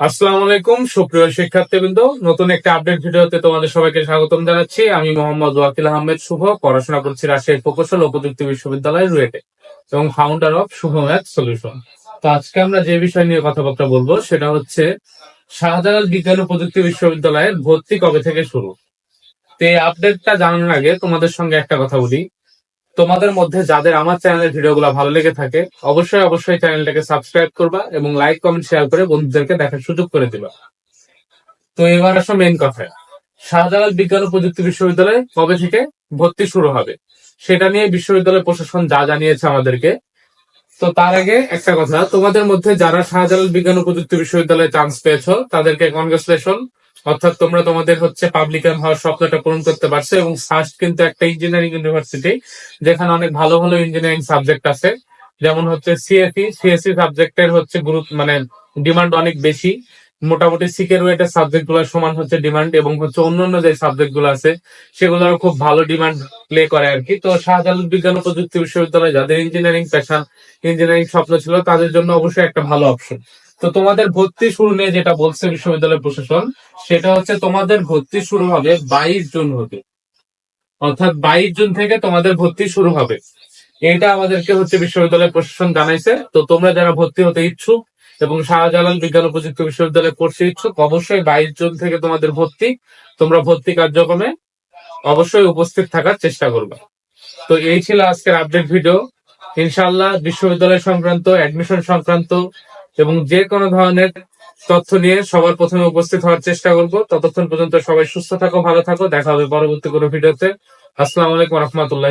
আসসালামু আলাইকুম, সুপ্রিয় শিক্ষার্থীবৃন্দ। নতুন একটা আপডেট ভিডিওতে তোমাদের সবাইকে স্বাগতম জানাচ্ছি। আমি মোহাম্মদ ওয়াকিল আহমেদ শুভ। পড়াশোনা করছি রাজশাহী প্রকৌশল ও প্রযুক্তি বিশ্ববিদ্যালয় রুয়েটে এবং founder of Shuvo math solution তো আজকে আমরা যে বিষয় নিয়ে কথাবার্তা বলব, সেটা হচ্ছে শাহজালাল বিজ্ঞান ও প্রযুক্তি বিশ্ববিদ্যালয়ের ভর্তি কবে থেকে শুরু? তো এই আপডেটটা জানানোর আগে তোমাদের সঙ্গে একটা কথা বলি। তোমাদের মধ্যে যাদের আমার চ্যানেলের ভিডিওগুলো ভালো লেগে থাকে, অবশ্যই অবশ্যই চ্যানেলটাকে সাবস্ক্রাইব করবা এবং লাইক কমেন্ট শেয়ার করে বন্ধুদেরকে দেখার সুযোগ করে দিবা। তো এবার আসো মেন কথায়। শাহজালাল বিজ্ঞান ও প্রযুক্তি বিশ্ববিদ্যালয়ে কবে থেকে ভর্তি শুরু হবে? সেটা নিয়ে বিশ্ববিদ্যালয় প্রশাসন যা জানিয়েছে আমাদেরকে। তো তার আগে একটা কথা, তোমাদের মধ্যে যারা শাহজালাল বিজ্ঞান ও প্রযুক্তি বিশ্ববিদ্যালয়ে চান্স পেয়েছ, তাদেরকে কনগ্রেচুলেশন অর্থাৎ তোমরা তোমাদের হচ্ছে পাবলিকান হওয়ার স্বপ্নটা পূরণ করতে পারছ এবং ফার্স্ট কিন্তু একটা ইঞ্জিনিয়ারিং ইউনিভার্সিটি যেখানে অনেক ভালো ভালো ইঞ্জিনিয়ারিং সাবজেক্ট আছে। যেমন হচ্ছে সিএসি সিএসসি সাবজেক্টের হচ্ছে গুরুত্ব মানে ডিমান্ড অনেক বেশি। মোটামুটি সিকের ওয়েটের সাবজেক্টগুলোর সমান হচ্ছে ডিমান্ড এবং হচ্ছে অন্যান্য যে সাবজেক্টগুলো আছে সেগুলোর খুব ভালো ডিমান্ড প্লে করে আর কি। তো শাহজালাল বিজ্ঞান ও প্রযুক্তি বিশ্ববিদ্যালয়, যাদের ইঞ্জিনিয়ারিং পেশা ইঞ্জিনিয়ারিং স্বপ্ন ছিল, তাদের জন্য অবশ্যই একটা ভালো অপশন তো তোমাদের ভর্তি শুরু নিয়ে যেটা বলছে বিশ্ববিদ্যালয় প্রশাসন, সেটা হচ্ছে তোমাদের ভর্তি শুরু হবে বাইশ জুন হতে। অর্থাৎ বাইশ জুন থেকে তোমাদের ভর্তি শুরু হবে। এটা আমাদেরকে হচ্ছে বিশ্ববিদ্যালয় প্রশাসন জানাইছে। তো তোমরা যারা ভর্তি হতে ইচ্ছুক এবং শাহজালাল বিজ্ঞান ও প্রযুক্তি বিশ্ববিদ্যালয়ে পড়তে ইচ্ছুক, অবশ্যই বাইশ জুন থেকে তোমাদের ভর্তি। তোমরা ভর্তি কার্যক্রমে অবশ্যই উপস্থিত থাকার চেষ্টা করবে। তো এই ছিল আজকের আপডেট ভিডিও ইনশাল্লাহ বিশ্ববিদ্যালয় সংক্রান্ত অ্যাডমিশন সংক্রান্ত এবং যে কোনো ধরনের তথ্য নিয়ে সবার প্রথমে উপস্থিত হওয়ার চেষ্টা করব। ততক্ষণ পর্যন্ত সবাই সুস্থ থাকো, ভালো থাকো। দেখা হবে পরবর্তী কোনো ভিডিওতে। আসসালামু আলাইকুম রহমতুল্লাহ